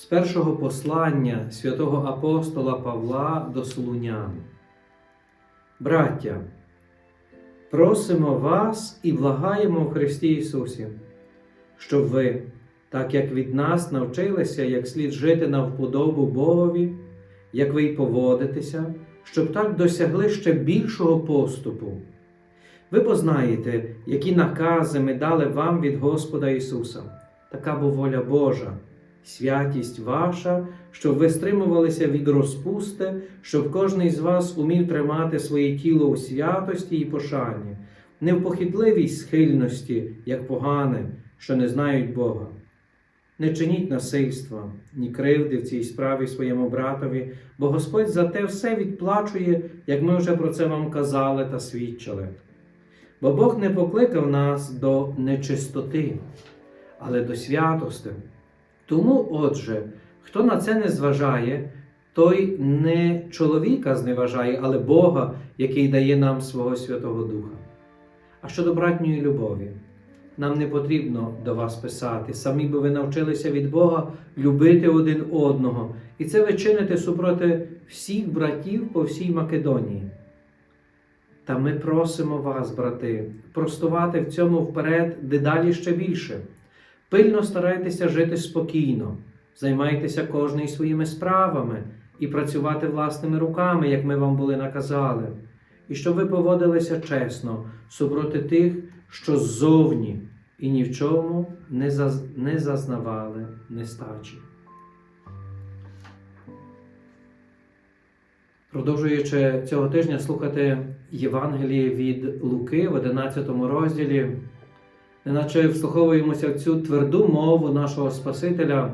З першого послання святого апостола Павла до Солунян. Браття, просимо вас і благаємо в Христі Ісусі, щоб ви, так як від нас навчилися, як слід жити на вподобу Богові, як ви й поводитеся, щоб так досягли ще більшого поступу. Ви познаєте, які накази ми дали вам від Господа Ісуса. Така бо воля Божа, святість ваша, щоб ви стримувалися від розпусти, щоб кожен з вас умів тримати своє тіло у святості і пошані, не в похитливій схильності, як погане, що не знають Бога. Не чиніть насильства, ні кривди в цій справі своєму братові, бо Господь за те все відплачує, як ми вже про це вам казали та свідчили. Бо Бог не покликав нас до нечистоти, але до святости. Тому, отже, хто на це не зважає, той не чоловіка зневажає, але Бога, який дає нам свого Святого Духа. А щодо братньої любові, нам не потрібно до вас писати, самі би ви навчилися від Бога любити один одного, і це ви чините супроти всіх братів по всій Македонії. Та ми просимо вас, брати, простувати в цьому вперед дедалі ще більше. Пильно старайтеся жити спокійно, займайтеся кожний своїми справами і працювати власними руками, як ми вам були наказали, і щоб ви поводилися чесно супроти тих, що ззовні, і ні в чому не, заз... не зазнавали нестачі. Продовжуючи цього тижня слухати Євангеліє від Луки в 11 розділі, неначе вслуховуємося в цю тверду мову нашого Спасителя,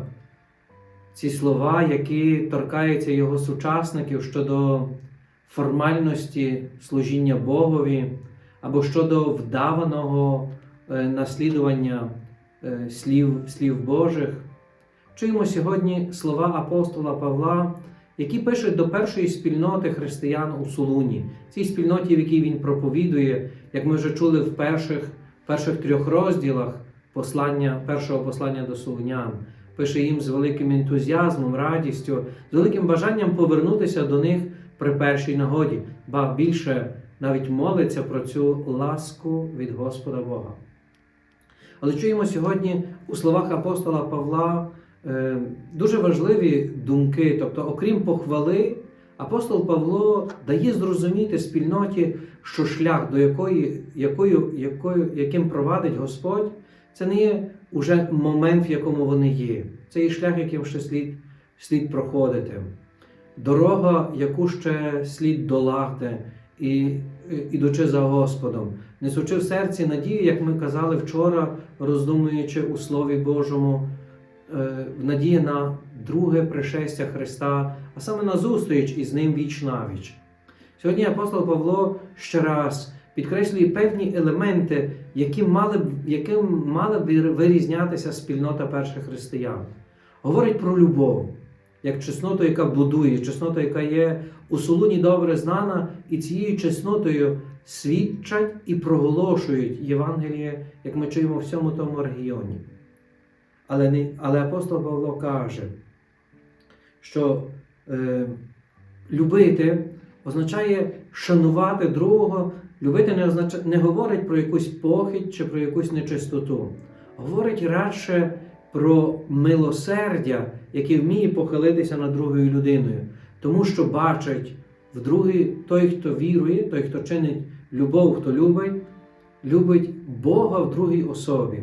ці слова, які торкаються його сучасників щодо формальності служіння Богові або щодо вдаваного е, наслідування е, слів, слів Божих. Чуємо сьогодні слова апостола Павла, які пишуть до першої спільноти християн у Солуні, цій спільноті, в якій він проповідує, як ми вже чули в перших, перших трьох розділах послання, першого послання до Солунян. Пише їм з великим ентузіазмом, радістю, з великим бажанням повернутися до них при першій нагоді, ба більше навіть молиться про цю ласку від Господа Бога. Але чуємо сьогодні у словах апостола Павла е, дуже важливі думки, тобто, окрім похвали, апостол Павло дає зрозуміти спільноті, що шлях, до якої, якою, якою, яким провадить Господь, це не є уже момент, в якому вони є. Це є шлях, яким ще слід, слід проходити. Дорога, яку ще слід долати, і, ідучи за Господом, несучи в серці надію, як ми казали вчора, роздумуючи у Слові Божому, е, в надії на друге пришестя Христа, а саме на зустріч із Ним віч навіч. Сьогодні апостол Павло ще раз підкреслює певні елементи, які мали, яким мала б вирізнятися спільнота перших християн. Говорить про любов, як чесноту, яка будує, чесноту, яка є у Солуні добре знана, і цією чеснотою свідчать і проголошують Євангеліє, як ми чуємо в всьому тому регіоні. Але, не, але апостол Павло каже, що е, любити означає шанувати другого. Любити не, означає, не говорить про якусь похідь чи про якусь нечистоту. Говорить радше про милосердя, яке вміє похилитися над другою людиною, тому що бачить в другій той, хто вірує, той, хто чинить любов, хто любить, любить Бога в другій особі,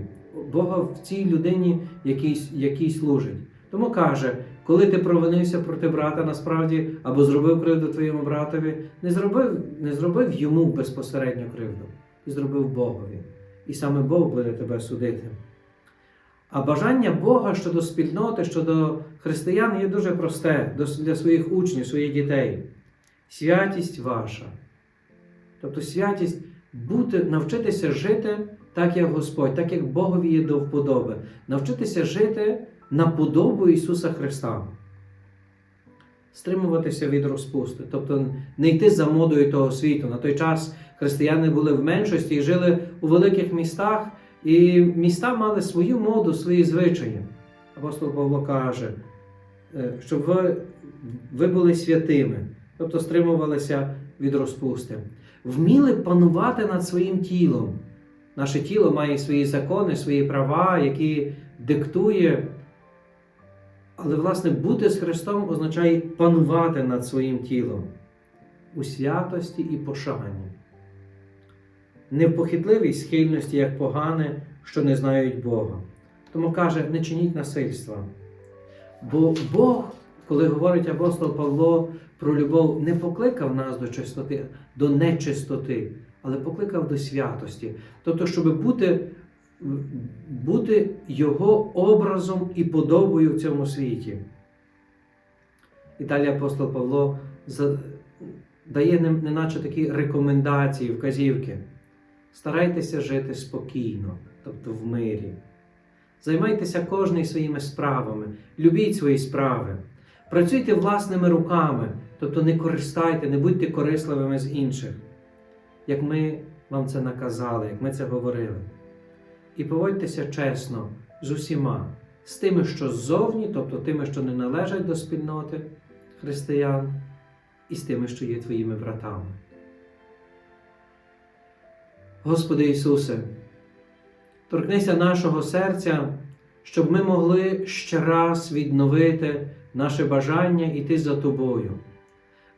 Бога в цій людині, якій, якій служить. Тому каже, коли ти провинився проти брата, насправді, або зробив кривду твоєму братові, не зробив, не зробив йому безпосередньо кривду, і зробив Богові. І саме Бог буде тебе судити. А бажання Бога щодо спільноти, щодо християн є дуже просте для своїх учнів, своїх дітей. Святість ваша. Тобто святість бути, навчитися жити так, як Господь, так як Богові є до вподоби. Навчитися жити на подобу Ісуса Христа. Стримуватися від розпусти, тобто не йти за модою того світу. На той час християни були в меншості і жили у великих містах, і міста мали свою моду, свої звичаї. Апостол Павло каже, е, щоб ви, ви були святими, тобто стримувалися від розпусти, вміли панувати над своїм тілом. Наше тіло має свої закони, свої права, які диктує. Але, власне, бути з Христом означає панувати над своїм тілом у святості і пошані. Не в похитливій схильності, як погане, що не знають Бога. Тому каже, не чиніть насильства. Бо Бог, коли говорить апостол Павло про любов, не покликав нас до чистоти, до нечистоти, але покликав до святості. Тобто, щоб бути бути Його образом і подобою в цьому світі. І далі апостол Павло дає неначе такі рекомендації, вказівки. Старайтеся жити спокійно, тобто в мирі. Займайтеся кожний своїми справами, любіть свої справи, працюйте власними руками, тобто не користайте, не будьте корисливими з інших, як ми вам це наказали, як ми це говорили і поводьтеся чесно з усіма, з тими, що ззовні, тобто тими, що не належать до спільноти християн, і з тими, що є твоїми братами. Господи Ісусе, торкнися нашого серця, щоб ми могли ще раз відновити наше бажання йти за Тобою.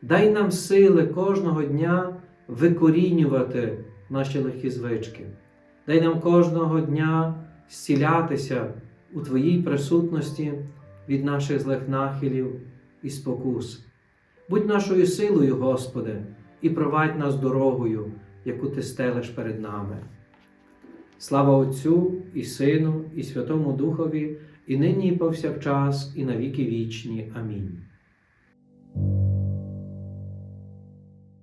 Дай нам сили кожного дня викорінювати наші легкі звички. Дай нам кожного дня зцілятися у Твоїй присутності від наших злих нахилів і спокус. Будь нашою силою, Господи, і провадь нас дорогою, яку Ти стелиш перед нами. Слава Отцю і Сину, і Святому Духові, і нині, і повсякчас, і на віки вічні. Амінь.